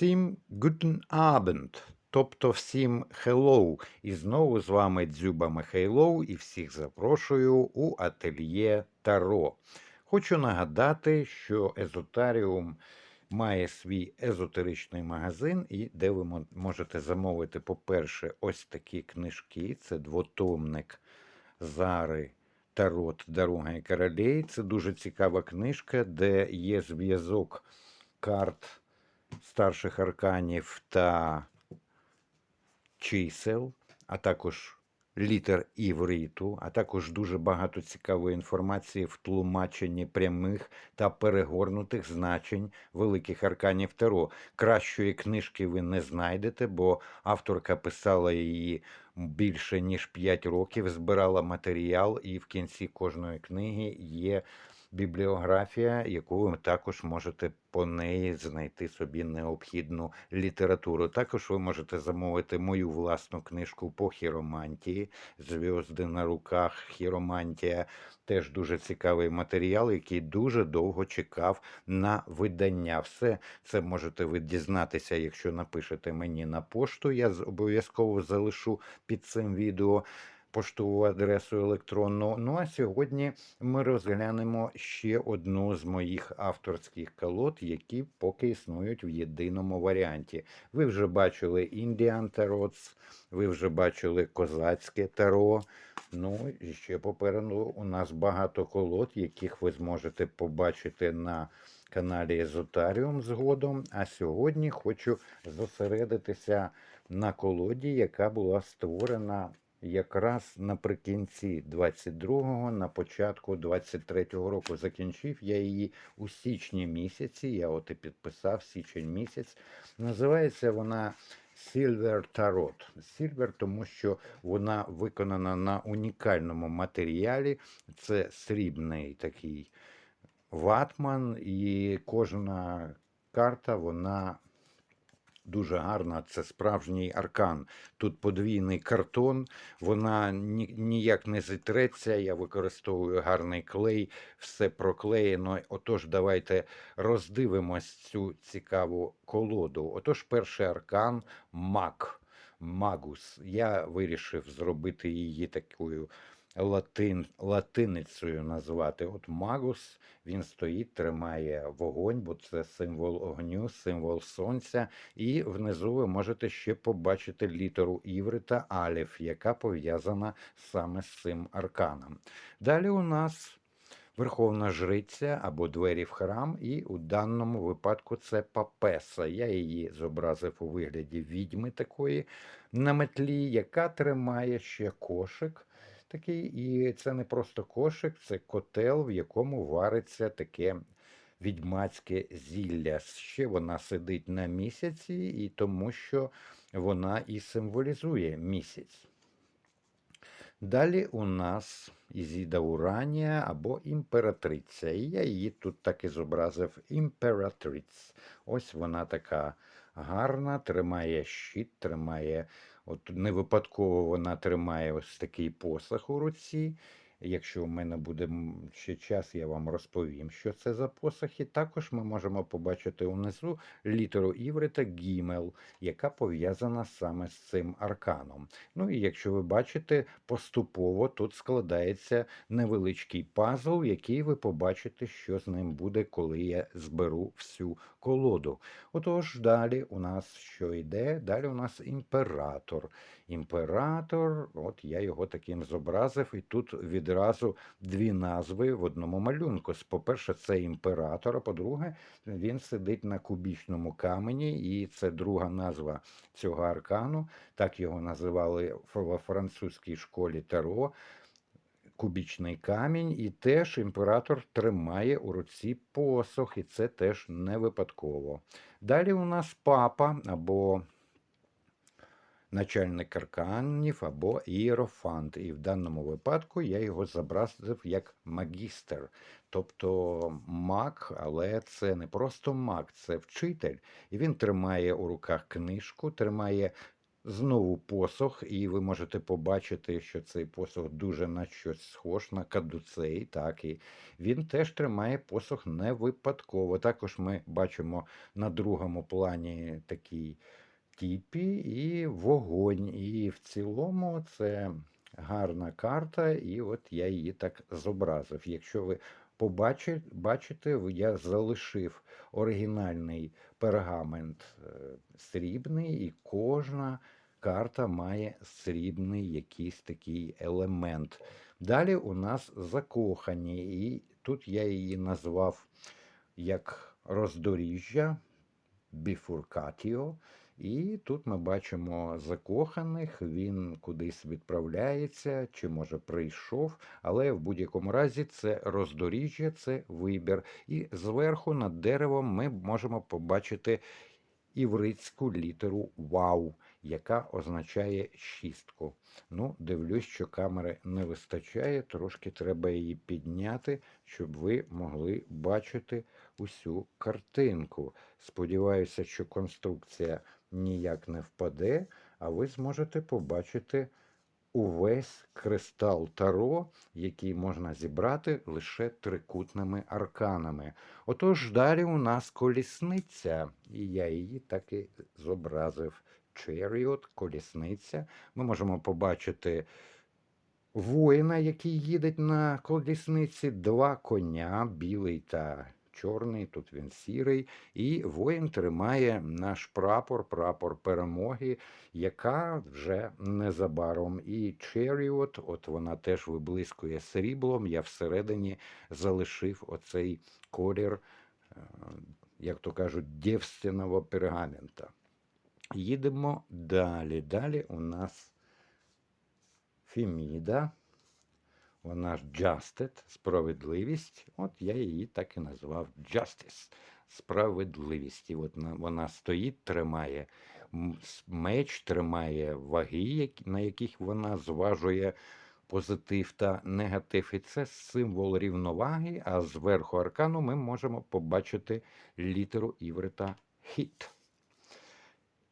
Всім guten Abend, тобто всім hello. І знову з вами Дзюба Михайлов і всіх запрошую у ательє Таро. Хочу нагадати, що Езотаріум має свій езотеричний магазин, і де ви можете замовити, по-перше, ось такі книжки. Це двотомник Зари Тарот Дорога і королей. Це дуже цікава книжка, де є зв'язок карт старших арканів та чисел, а також літер івриту, а також дуже багато цікавої інформації в тлумаченні прямих та перегорнутих значень великих арканів Таро. Кращої книжки ви не знайдете, бо авторка писала її більше ніж 5 років, збирала матеріал, і в кінці кожної книги є бібліографія, яку ви також можете по неї знайти собі необхідну літературу. Також ви можете замовити мою власну книжку по хіромантії, зв'язди на руках, хіромантія. Теж дуже цікавий матеріал, який дуже довго чекав на видання. Все це можете ви дізнатися, якщо напишете мені на пошту. Я обов'язково залишу під цим відео поштову адресу електронну. Ну а сьогодні ми розглянемо ще одну з моїх авторських колод, які поки існують в єдиному варіанті. Ви вже бачили Indian Tarots, ви вже бачили козацьке таро. Ну і ще попереду у нас багато колод, яких ви зможете побачити на каналі Езотаріум згодом. А сьогодні хочу зосередитися на колоді, яка була створена якраз наприкінці 22-го, на початку 23-го року. Закінчив я її у січні місяці. Я от і підписав січень місяць. Називається вона Silver Tarot. Silver, тому що вона виконана на унікальному матеріалі. Це срібний такий ватман, і кожна карта, вона дуже гарна. Це справжній аркан. Тут подвійний картон, вона ні- ніяк не зітреться. Я використовую гарний клей, все проклеєно. Отож, давайте роздивимось цю цікаву колоду. Отож, перший аркан мак. Магус. Я вирішив зробити її такою латин, латиницею назвати. От Магус, він стоїть, тримає вогонь, бо це символ огню, символ сонця. І внизу ви можете ще побачити літеру Іврита Аліф, яка пов'язана саме з цим арканом. Далі у нас Верховна жриця або двері в храм, і у даному випадку це папеса. Я її зобразив у вигляді відьми такої на метлі, яка тримає ще кошик. Такий, і це не просто кошик, це котел, в якому вариться таке відьмацьке зілля. Ще вона сидить на місяці, і тому що вона і символізує місяць. Далі у нас Ізіда Уранія або імператриця. І я її тут так і зобразив імператриць. Ось вона така гарна, тримає щит, тримає, от не випадково вона тримає ось такий посах у руці. Якщо в мене буде ще час, я вам розповім, що це за посох. І також ми можемо побачити унизу літеру Іврита Гімел, яка пов'язана саме з цим арканом. Ну і якщо ви бачите, поступово тут складається невеличкий пазл, який ви побачите, що з ним буде, коли я зберу всю колоду. Отож, далі у нас що йде? Далі у нас імператор. Імператор, от я його таким зобразив, і тут відразу дві назви в одному малюнку. По-перше, це імператор, а по-друге, він сидить на кубічному камені, і це друга назва цього аркану. Так його називали во французькій школі Таро. Кубічний камінь, і теж імператор тримає у руці посох, і це теж не випадково. Далі у нас папа або начальник арканів або ієрофант. І в даному випадку я його зобразив як магістр, тобто маг, але це не просто маг, це вчитель. І він тримає у руках книжку, тримає Знову посох, і ви можете побачити, що цей посох дуже на щось схож на кадуцей. Так, і він теж тримає посох не випадково. Також ми бачимо на другому плані такий тіпі і вогонь. І в цілому це гарна карта, і от я її так зобразив. Якщо ви побачите, бачите, я залишив оригінальний пергамент е, срібний, і кожна карта має срібний якийсь такий елемент. Далі у нас закохані, і тут я її назвав як роздоріжжя, біфуркатіо. І тут ми бачимо закоханих, він кудись відправляється, чи може прийшов, але в будь-якому разі це роздоріжжя, це вибір. І зверху над деревом ми можемо побачити івритську літеру Вау, яка означає шістку. Ну, дивлюсь, що камери не вистачає, трошки треба її підняти, щоб ви могли бачити усю картинку. Сподіваюся, що конструкція ніяк не впаде, а ви зможете побачити увесь кристал Таро, який можна зібрати лише трикутними арканами. Отож, далі у нас колісниця, і я її так і зобразив. Chariot, колісниця. Ми можемо побачити воїна, який їде на колісниці, два коня, білий та чорний, тут він сірий, і воїн тримає наш прапор, прапор перемоги, яка вже незабаром. І Chariot, от вона теж виблискує сріблом. Я всередині залишив оцей колір, е, як то кажуть, дівственного пергамента. Їдемо далі. Далі у нас Феміда. Вона ж Justice, справедливість. От я її так і назвав Justice. Справедливість. І от вона стоїть, тримає меч, тримає ваги, на яких вона зважує позитив та негатив. І це символ рівноваги, а зверху аркану ми можемо побачити літеру іврита хіт.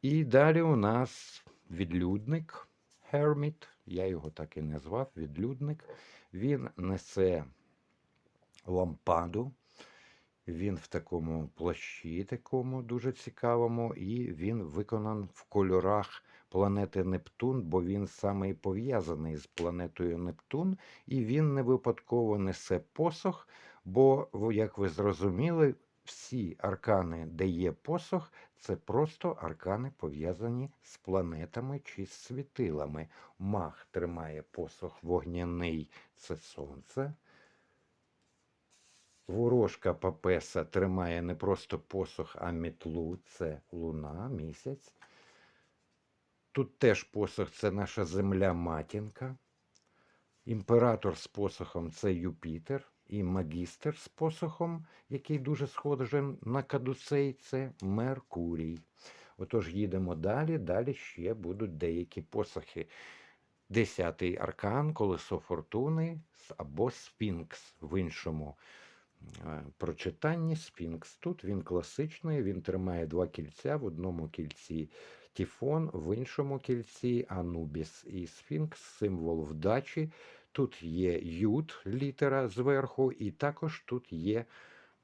І далі у нас відлюдник Hermit, я його так і назвав, відлюдник. Він несе лампаду, він в такому плащі, такому дуже цікавому, і він виконан в кольорах планети Нептун, бо він саме і пов'язаний з планетою Нептун, і він не випадково несе посох, бо, як ви зрозуміли, всі аркани, де є посох, це просто аркани пов'язані з планетами чи з світилами. Мах тримає посох вогняний це сонце. Ворожка Папеса тримає не просто посох, а мітлу це луна, місяць. Тут теж посох це наша земля матінка. Імператор з посохом це Юпітер, і магістр з посохом, який дуже схожий на кадуцей, це Меркурій. Отож, їдемо далі. Далі ще будуть деякі посохи. Десятий аркан, колесо фортуни або Сфінкс в іншому е, прочитанні. Сфінкс. Тут він класичний, він тримає два кільця в одному кільці. Тіфон, в іншому кільці Анубіс і Сфінкс символ вдачі. Тут є Ют, літера зверху, і також тут є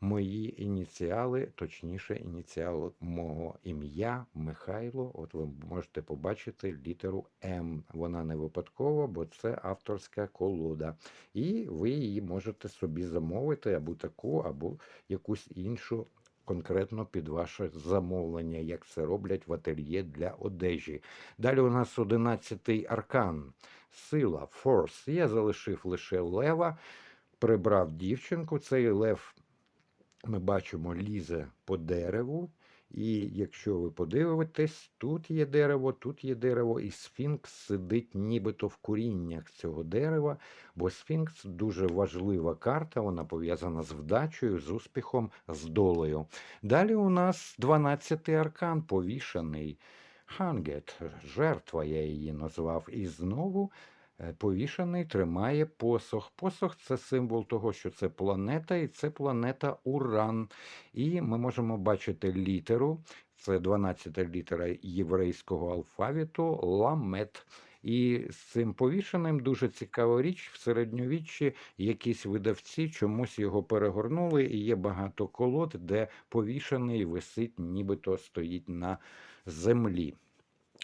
мої ініціали, точніше, ініціал мого ім'я Михайло. От ви можете побачити літеру М. Вона не випадкова, бо це авторська колода. І ви її можете собі замовити або таку, або якусь іншу. Конкретно під ваше замовлення, як це роблять в ательє для одежі. Далі у нас одинадцятий аркан. Сила, форс. Я залишив лише лева, прибрав дівчинку. Цей лев, ми бачимо, лізе по дереву. І якщо ви подивитесь, тут є дерево, тут є дерево, і сфінкс сидить нібито в коріннях цього дерева, бо сфінкс дуже важлива карта, вона пов'язана з вдачею, з успіхом, з долею. Далі у нас 12-й аркан повішаний. Хангет, жертва я її назвав. І знову Повішений тримає посох. Посох це символ того, що це планета, і це планета Уран. І ми можемо бачити літеру. Це 12 літера єврейського алфавіту ламет. І з цим повішеним дуже цікава річ в середньовіччі якісь видавці чомусь його перегорнули, і є багато колод, де повішений висить, нібито стоїть на землі.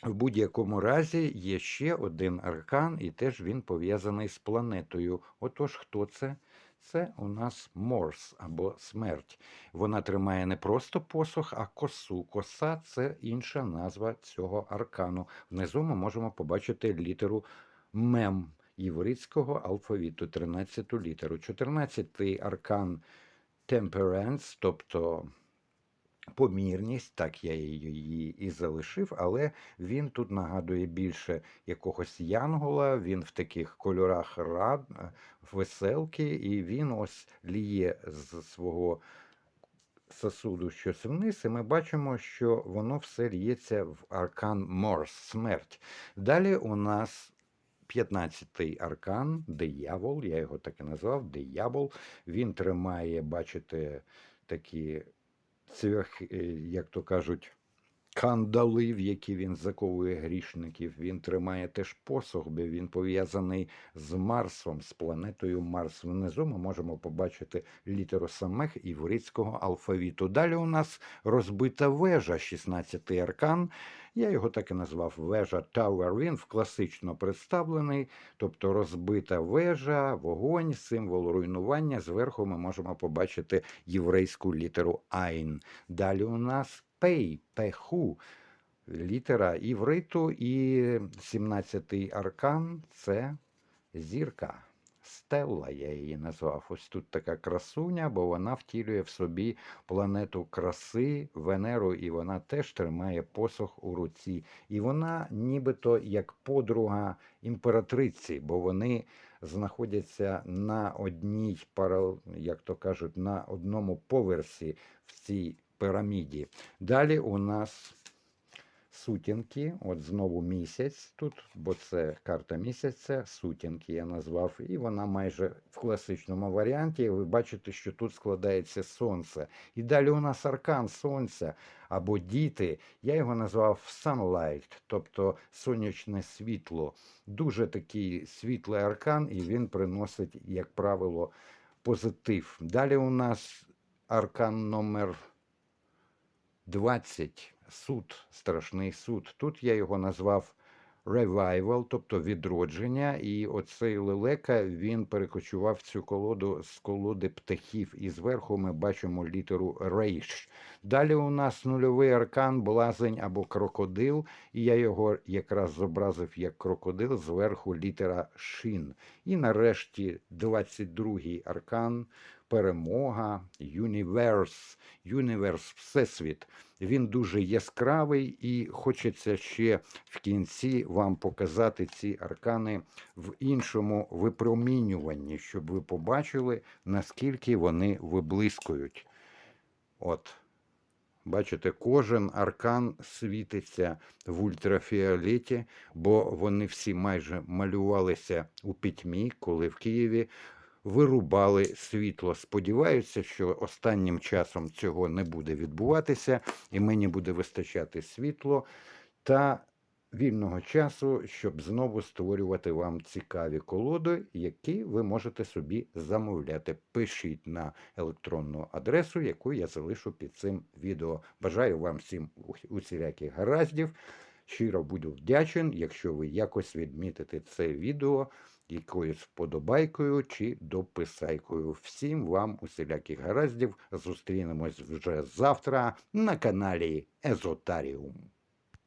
В будь-якому разі є ще один аркан, і теж він пов'язаний з планетою. Отож, хто це? Це у нас Морс або смерть. Вона тримає не просто посох, а косу. Коса це інша назва цього аркану. Внизу ми можемо побачити літеру мем єврейського алфавіту, 13 літеру. 14-й аркан Temperance, тобто помірність, так я її і залишив, але він тут нагадує більше якогось янгола, він в таких кольорах рад, веселки, і він ось ліє з свого сосуду щось вниз, і ми бачимо, що воно все ліється в аркан Морс, смерть. Далі у нас 15-й аркан, диявол, я його так і назвав, диявол. Він тримає, бачите, такі цвях, е, як то кажуть, кандали, в які він заковує грішників. Він тримає теж посох, бо він пов'язаний з Марсом, з планетою Марс. Внизу ми можемо побачити літеру самих івритського алфавіту. Далі у нас розбита вежа, 16-й аркан. Я його так і назвав вежа Tower. Він в класично представлений, тобто розбита вежа, вогонь, символ руйнування. Зверху ми можемо побачити єврейську літеру Айн. Далі у нас пей, пеху, літера івриту, і 17-й аркан це зірка. Стелла, я її назвав. Ось тут така красуня, бо вона втілює в собі планету краси, Венеру, і вона теж тримає посох у руці. І вона нібито як подруга імператриці, бо вони знаходяться на одній як то кажуть, на одному поверсі в цій піраміді. Далі у нас сутінки, от знову місяць тут, бо це карта місяця, сутінки я назвав, і вона майже в класичному варіанті. Ви бачите, що тут складається сонце. І далі у нас аркан сонця або діти. Я його назвав Sunlight, тобто сонячне світло. Дуже такий світлий аркан, і він приносить, як правило, позитив. Далі у нас аркан номер 20 суд, страшний суд. Тут я його назвав Revival, тобто відродження. І оцей лелека він перекочував цю колоду з колоди птахів. І зверху ми бачимо літеру Рейш. Далі у нас нульовий аркан, блазень або крокодил. І я його якраз зобразив як крокодил, зверху літера Шин. І нарешті 22-й аркан. Перемога, Юніверс, Юніверс, Всесвіт. Він дуже яскравий і хочеться ще в кінці вам показати ці аркани в іншому випромінюванні, щоб ви побачили, наскільки вони виблискують. От. Бачите, кожен аркан світиться в ультрафіолеті, бо вони всі майже малювалися у пітьмі, коли в Києві вирубали світло. Сподіваюся, що останнім часом цього не буде відбуватися, і мені буде вистачати світло та вільного часу, щоб знову створювати вам цікаві колоди, які ви можете собі замовляти. Пишіть на електронну адресу, яку я залишу під цим відео. Бажаю вам всім усіляких гараздів. Щиро буду вдячен, якщо ви якось відмітите це відео якоюсь вподобайкою чи дописайкою. Всім вам усіляких гараздів. Зустрінемось вже завтра на каналі Езотаріум.